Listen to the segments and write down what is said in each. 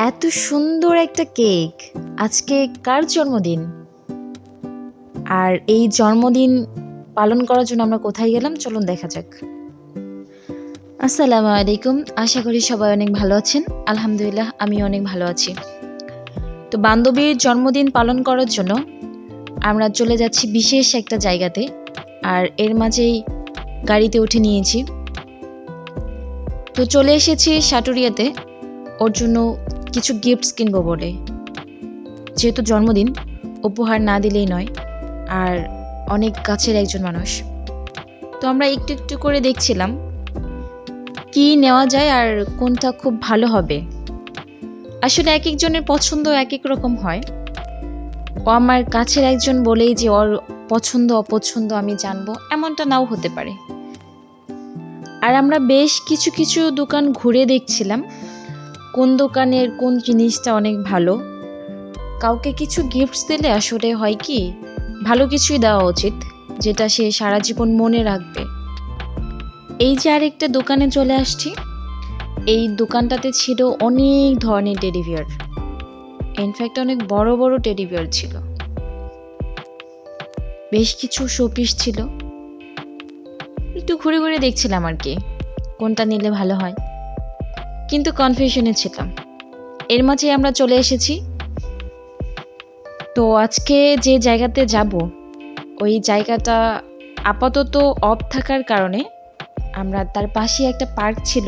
এত সুন্দর একটা কেক। আজকে কার জন্মদিন? আর এই জন্মদিন পালন করার জন্য আমরা কোথায় গেলাম? চলুন দেখা যাক। আসসালামু আলাইকুম। আশা করি সবাই অনেক ভালো আছেন। আলহামদুলিল্লাহ আমি অনেক ভালো আছি। তো বান্ধবীর জন্মদিন পালন করার জন্য আমরা চলে যাচ্ছি বিশেষ একটা জায়গাতে। আর এর মাঝেই গাড়িতে উঠে নিয়েছি। তো চলে এসেছি সাটুরিয়াতে। ওর জন্য কিছু গিফটস কিনবো বলে। যেহেতু জন্মদিন, উপহার না দিলেই নয়, আর অনেক কাছের একজন মানুষ। তো আমরা একটু একটু করে দেখছিলাম কি নেওয়া যায় আর কোনটা খুব ভালো হবে। আসলে এক একজনের পছন্দ এক এক রকম হয়। ও আমার কাছের একজন বলেই যে ওর পছন্দ, অপছন্দ আমি জানব, এমনটা নাও হতে পারে। আর আমরা বেশ কিছু কিছু দোকান ঘুরে দেখছিলাম। কোন দোকানের কোন জিনিসটা অনেক ভালো? কাউকে কিছু গিফটস দিলে আসলে হয় কি, ভালো কিছুই দেওয়া উচিত, যেটা সে সারা জীবন মনে রাখবে। এই যে আরেকটা দোকানে চলে আসছি, এই দোকানটাতে ছিল অনেক ধরনের টেডি বিয়ার ইনফ্যাক্ট অনেক বড় বড় টেডি বিয়ার ছিল। বেশ কিছু শোপিস ছিল। একটু ঘুরে ঘুরে দেখছিলাম আর কি, কোনটা নিলে ভালো হয়। কিন্তু কনফিউশনে ছিলাম। এর মাঝে আমরা চলে এসেছি। তো আজকে যে জায়গাতে যাব, ওই জায়গাটা আপাতত অফ থাকার কারণে আমরা তার পাশে একটা পার্ক ছিল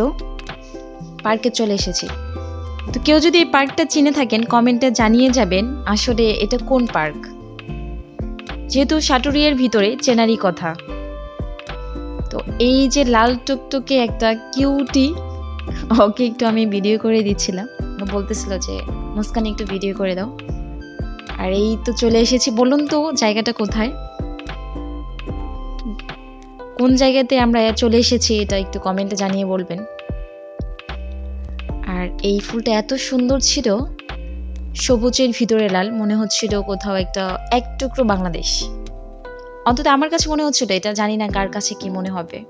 পার্কে চলে এসেছি। তো কেউ যদি এই পার্কটা চিনে থাকেন কমেন্টে জানিয়ে যাবেন আসলে এটা কোন পার্ক যেহেতু সাটুরিয়ার ভিতরে চেনারই কথা। তো এই যে লাল টুকটুকে একটা কিউটি ওকে একটু আমি ভিডিও করে দিচ্ছিলাম। বলতেছিল যে, মুস্কান একটু ভিডিও করে দাও। আর এই তো চলে এসেছি। বলুন তো, জায়গাটা কোথায়? কোন জায়গাতে আমরা চলে এসেছি এটা একটু কমেন্টে জানিয়ে বলবেন। আর এই ফুলটা এত সুন্দর ছিল, সবুজের ভিতরে লাল, মনে হচ্ছিল কোথাও একটা, এক টুকরো বাংলাদেশ। অন্তত আমার কাছে মনে হচ্ছিল, এটা জানি না কার কাছে কি মনে হবে।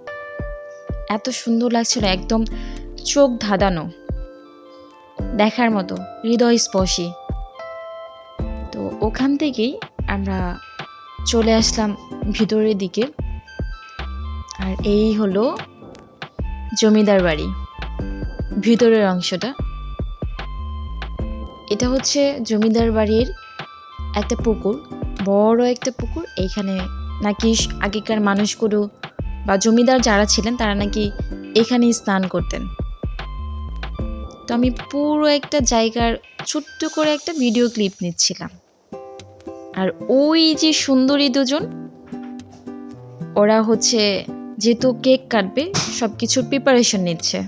এত সুন্দর লাগছিল, একদম চোখ ধাঁধানো। দেখার মতো হৃদয় স্পর্শী তো ওখান থেকেই আমরা চলে আসলাম ভিতরের দিকে। আর এই হলো জমিদার বাড়ি, ভিতরের অংশটা। এটা হচ্ছে জমিদার বাড়ির একটা পুকুর, বড় একটা পুকুর। এইখানে নাকি আগেকার মানুষগুলো বা জমিদার যারা ছিলেন, তারা নাকি এখানেই স্নান করতেন। তো আমি পুরো একটা জায়গার ছোট্ট করে একটা ভিডিও ক্লিপ নিচ্ছিলাম। আর ওই যে সুন্দরী দুজন, ওরা হচ্ছে যেহেতু কেক কাটবে সব কিছুর প্রিপারেশন নিচ্ছে।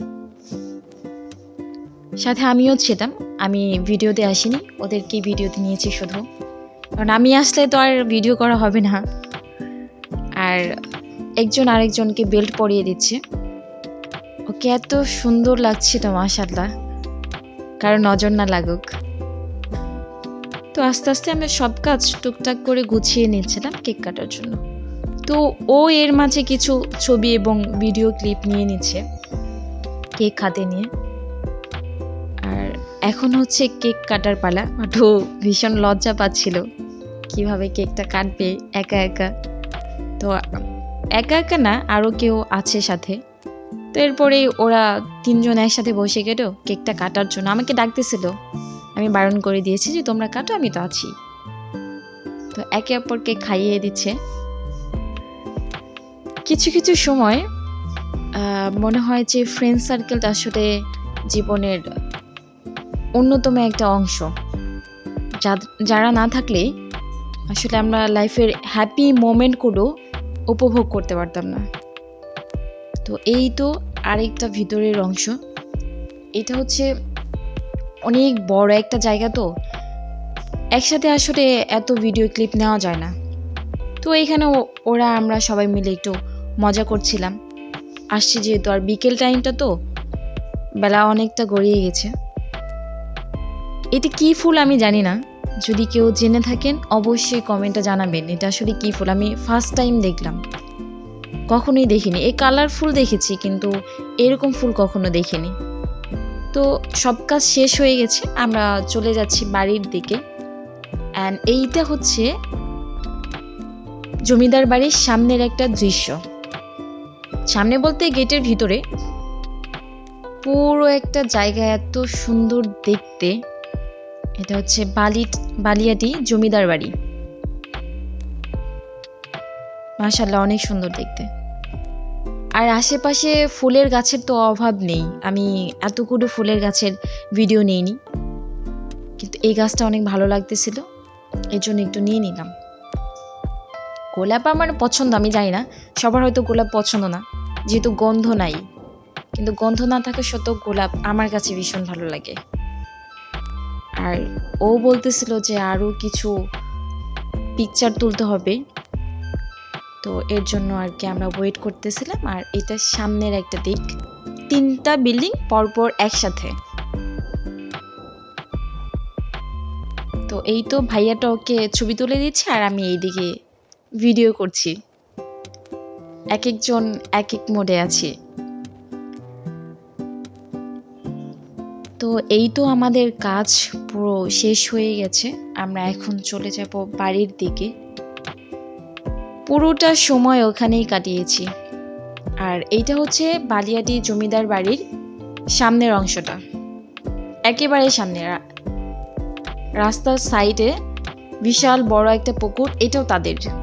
সাথে আমিও ছিলাম, আমি ভিডিওতে আসিনি, ওদেরকে ভিডিওতে নিয়েছি শুধু। কারণ আমি আসলে তো আর ভিডিও করা হবে না। আর একজন আরেকজনকে বেল্ট পরিয়ে দিচ্ছে। ওকে এত সুন্দর লাগছিল মাশাল্লাহ কারও নজর না লাগুক। তো আস্তে আস্তে আমরা সব কাজ টুকটাক করে গুছিয়ে নিচ্ছিলাম কেক কাটার জন্য। তো ও এর মাঝে কিছু ছবি এবং ভিডিও ক্লিপ নিয়ে নিচ্ছে কেক হাতে নিয়ে। আর এখন হচ্ছে কেক কাটার পালা। ও ভীষণ লজ্জা পাচ্ছিল কীভাবে কেকটা কাটবে একা একা। তো একা একা না আরও কেউ আছে সাথে। তো এরপরে ওরা তিনজন একসাথে বসে গেল, কেকটা কাটার জন্য। আমাকে ডাকতেছিল। আমি বারণ করে দিয়েছি যে, তোমরা কাটো, আমি তো আছি। তো একে অপরকে খাইয়ে দিচ্ছে। কিছু কিছু সময় মনে হয় যে ফ্রেন্ড সার্কেলটা আসলে জীবনের অন্যতম একটা অংশ। যারা না থাকলে আসলে আমরা লাইফের হ্যাপি মোমেন্টগুলো উপভোগ করতে পারতাম না। তো এই তো আরেকটা ভিতরের অংশ। এটা হচ্ছে অনেক বড় একটা জায়গা তো। একসাথে আসলে এত ভিডিও ক্লিপ নেওয়া যায় না। তো এইখানে ওরা আমরা সবাই মিলে একটু মজা করছিলাম। আসছি যেহেতু আর বিকেল টাইমটা তো, বেলা অনেকটা গড়িয়ে গেছে। এটি কি ফুল আমি জানি না। যদি কেউ জেনে থাকেন, অবশ্যই কমেন্টে জানাবেন, এটা আসলে কি ফুল? আমি ফার্স্ট টাইম দেখলাম। কখনোই দেখিনি। এই কালারফুল দেখেছি, কিন্তু এরকম ফুল কখনো দেখিনি। তো সব কাজ শেষ হয়ে গেছে, আমরা চলে যাচ্ছি বাড়ির দিকে। অ্যান্ড এইটা হচ্ছে জমিদার বাড়ির সামনের একটা দৃশ্য। সামনে বলতে গেটের ভিতরে পুরো একটা জায়গা এত সুন্দর দেখতে। এটা হচ্ছে বালি বালিয়াটি জমিদার বাড়ি। মাশাল্লাহ অনেক সুন্দর দেখতে। আর আশেপাশে ফুলের গাছের তো অভাব নেই। আমি এতগুলো ফুলের গাছের ভিডিও নিইনি। কিন্তু এই গাছটা অনেক ভালো লাগতেছিল। এর জন্য একটু নিয়ে নিলাম। গোলাপ আমার পছন্দ, আমি জানি না। সবার হয়তো গোলাপ পছন্দ না। যেহেতু গন্ধ নাই। কিন্তু গন্ধ না থাকা সত্ত্বেও গোলাপ আমার কাছে ভীষণ ভালো লাগে। আর ও বলতেছিল যে আরও কিছু পিকচার তুলতে হবে। তো এর জন্য আর কি আমরা ওয়েট করতেছিলাম, আর এটা সামনের একটা দিক। তিনটা বিল্ডিং পরপর একসাথে। তো এই তো ভাইয়াটা ওকে ছবি তুলে দিচ্ছে, আর আমি এইদিকে ভিডিও করছি। এক একজন এক এক মোডে আছি। তো এই তো আমাদের কাজ পুরো শেষ হয়ে গেছে, আমরা এখন চলে যাব বাড়ির দিকে। পুরোটা সময় ওখানেই কাটিয়েছি। আর এইটা হচ্ছে বালিয়াটি জমিদার বাড়ির সামনের অংশটা। একেবারে সামনে। রাস্তার সাইডে বিশাল বড় একটা পুকুর, এটাও তাদের।